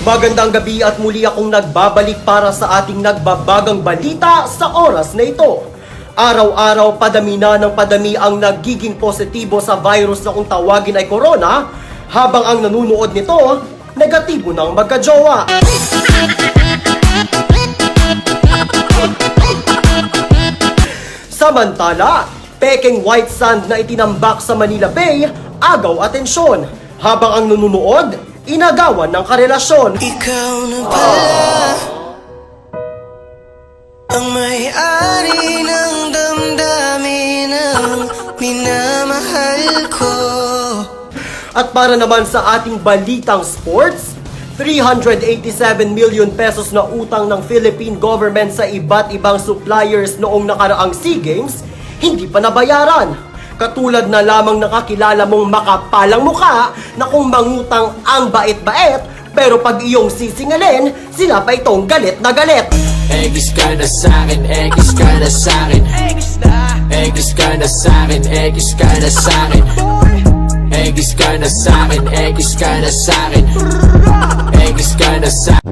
Magandang gabi at muli akong nagbabalik para sa ating nagbabagang balita sa oras na ito. Araw-araw padami na ng padami ang nagiging positibo sa virus na kung tawagin ay corona, habang ang nanunood nito, negatibo ng magkajowa. Samantala, peking white sand na itinambak sa Manila Bay, agaw atensyon, habang ang nanunood, inagawan ng karelasyon. Ikaw na pala Ang may-ari ng damdamin ng minamahal ko At para naman sa ating balitang sports, 387 million pesos na utang ng Philippine government sa iba't ibang suppliers noong nakaraang SEA Games, hindi pa nabayaran. Katulad na lamang nakakilala mong makapalang muka na kung mangutang ang bait-bait, pero pag iyong sisingalin, sila pa itong galit na galit. Egis ka na sa'kin, egis ka na sa'kin Egis na. Egis ka na sa'kin, egis ka na sa'kin Egis ka na sa'kin, egis ka na sa'kin Egis ka na sa'kin